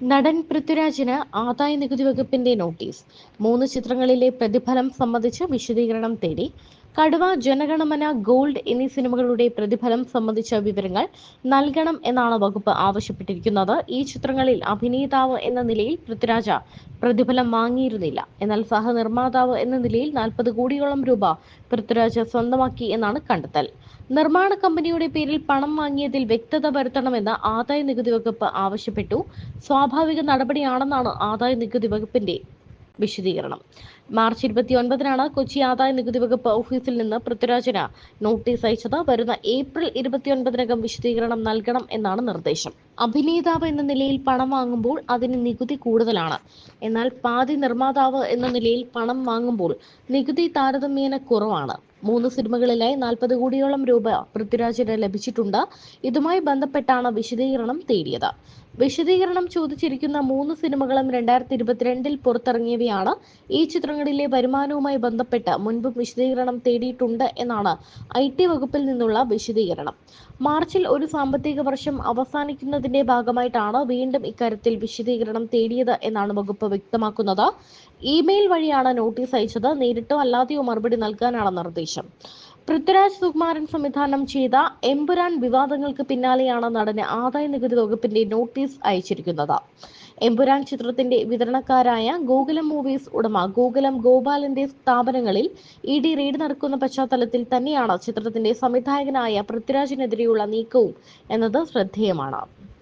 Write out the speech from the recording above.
നടൻ പൃഥ്വിരാജിന് ആദായ നികുതി വകുപ്പിന്റെ നോട്ടീസ്. മൂന്ന് ചിത്രങ്ങളിലെ പ്രതിഫലം സംബന്ധിച്ച് വിശദീകരണം തേടി കടുവ ജനഗണമന ഗോൾഡ് എന്നീ സിനിമകളുടെ പ്രതിഫലം സംബന്ധിച്ച വിവരങ്ങൾ നൽകണം എന്നാണ് വകുപ്പ് ആവശ്യപ്പെട്ടിരിക്കുന്നത്. ഈ ചിത്രങ്ങളിൽ അഭിനേതാവ് എന്ന നിലയിൽ പൃഥ്വിരാജ പ്രതിഫലം വാങ്ങിയിരുന്നില്ല. എന്നാൽ സഹനിർമ്മാതാവ് എന്ന നിലയിൽ നാൽപ്പത് കോടിയോളം രൂപ പൃഥ്വിരാജ് സ്വന്തമാക്കി എന്നാണ് കണ്ടെത്തൽ. നിർമ്മാണ കമ്പനിയുടെ പേരിൽ പണം വാങ്ങിയതിൽ വ്യക്തത വരുത്തണമെന്ന് ആദായ നികുതി വകുപ്പ് ആവശ്യപ്പെട്ടു. സ്വാഭാവിക നടപടിയാണെന്നാണ് ആദായ നികുതി വകുപ്പിന്റെ വിശദീകരണം. മാർച്ച് ഇരുപത്തി ഒൻപതിനാണ് കൊച്ചി ആദായ നികുതി വകുപ്പ് ഓഫീസിൽ നിന്ന് പൃഥ്വിരാജിന് നോട്ടീസ് അയച്ചത്. വരുന്ന ഏപ്രിൽ ഇരുപത്തിയൊൻപതിനകം വിശദീകരണം നൽകണം എന്നാണ് നിർദ്ദേശം. അഭിനേതാവ് എന്ന നിലയിൽ പണം വാങ്ങുമ്പോൾ അതിന് നികുതി കൂടുതലാണ്. എന്നാൽ പാതി നിർമ്മാതാവ് എന്ന നിലയിൽ പണം വാങ്ങുമ്പോൾ നികുതി താരതമ്യേന കുറവാണ്. മൂന്ന് സിനിമകളിലായി നാൽപ്പത് കോടിയോളം രൂപ പൃഥ്വിരാജിന് ലഭിച്ചിട്ടുണ്ട്. ഇതുമായി ബന്ധപ്പെട്ടാണ് വിശദീകരണം തേടിയത്. വിശദീകരണം ചോദിച്ചിരിക്കുന്ന മൂന്ന് സിനിമകളും രണ്ടായിരത്തി ഇരുപത്തിരണ്ടിൽ പുറത്തിറങ്ങിയവയാണ്. ഈ ചിത്രങ്ങളിലെ വരുമാനവുമായി ബന്ധപ്പെട്ട് മുൻപും വിശദീകരണം തേടിയിട്ടുണ്ട് എന്നാണ് ഐ ടി വകുപ്പിൽ നിന്നുള്ള വിശദീകരണം. മാർച്ചിൽ ഒരു സാമ്പത്തിക വർഷം അവസാനിക്കുന്നതിന്റെ ഭാഗമായിട്ടാണ് വീണ്ടും ഇക്കാര്യത്തിൽ വിശദീകരണം തേടിയത് എന്നാണ് വകുപ്പ് വ്യക്തമാക്കുന്നത്. ഇമെയിൽ വഴിയാണ് നോട്ടീസ് അയച്ചത്. നേരിട്ടോ അല്ലാതെയോ മറുപടി നൽകാനാണ് നിർദ്ദേശം. പൃഥ്വിരാജ് സുകുമാരൻ സംവിധാനം ചെയ്ത എമ്പുരാൻ വിവാദങ്ങൾക്ക് പിന്നാലെയാണ് നടന് ആദായ നികുതി വകുപ്പിന്റെ നോട്ടീസ് അയച്ചിരിക്കുന്നത്. എമ്പുരാൻ ചിത്രത്തിന്റെ വിതരണക്കാരായ ഗോകുലം മൂവീസ് ഉടമ ഗോകുലം ഗോപാലന്റെ സ്ഥാപനങ്ങളിൽ ഇ ഡി റെയ്ഡ് നടക്കുന്ന പശ്ചാത്തലത്തിൽ തന്നെയാണ് ചിത്രത്തിന്റെ സംവിധായകനായ പൃഥ്വിരാജിനെതിരെയുള്ള നീക്കവും എന്നത് ശ്രദ്ധേയമാണ്.